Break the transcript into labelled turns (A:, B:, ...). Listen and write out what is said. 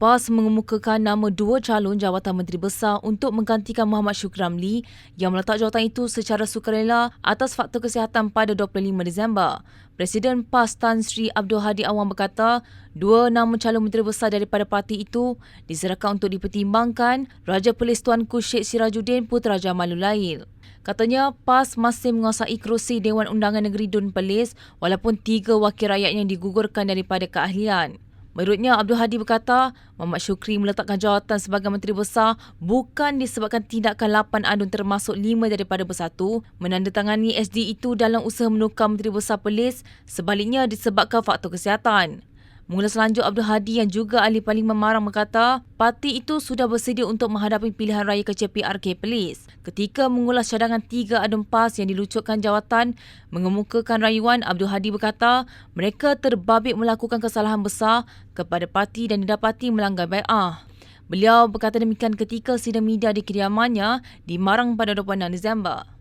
A: PAS mengemukakan nama dua calon jawatan Menteri Besar untuk menggantikan Muhammad Syukri Ramli yang meletak jawatan itu secara sukarela atas faktor kesihatan pada 25 Disember. Presiden PAS Tan Sri Abdul Hadi Awang berkata, dua nama calon Menteri Besar daripada parti itu diserahkan untuk dipertimbangkan Raja Perlis Tuanku Sheikh Sirajuddin Putrajaya Malulail. Katanya PAS masih menguasai kerusi Dewan Undangan Negeri Dun Perlis walaupun tiga wakil rakyat yang digugurkan daripada keahlian. Menurutnya, Abdul Hadi berkata, Muhammad Syukri meletakkan jawatan sebagai Menteri Besar bukan disebabkan tindakan 8 adun termasuk 5 daripada bersatu menandatangani SD itu dalam usaha menukar Menteri Besar Perlis sebaliknya disebabkan faktor kesihatan. Mula selanjut Abdul Hadi yang juga ahli Parlimen Marang berkata, parti itu sudah bersedia untuk menghadapi pilihan raya kecil PRK Perlis. Ketika mengulas cadangan tiga adun PAS yang dilucutkan jawatan, mengemukakan rayuan, Abdul Hadi berkata, mereka terbabit melakukan kesalahan besar kepada parti dan didapati melanggar bai'ah. Beliau berkata demikian ketika sidang media di kediamannya di Marang pada 26 Disember.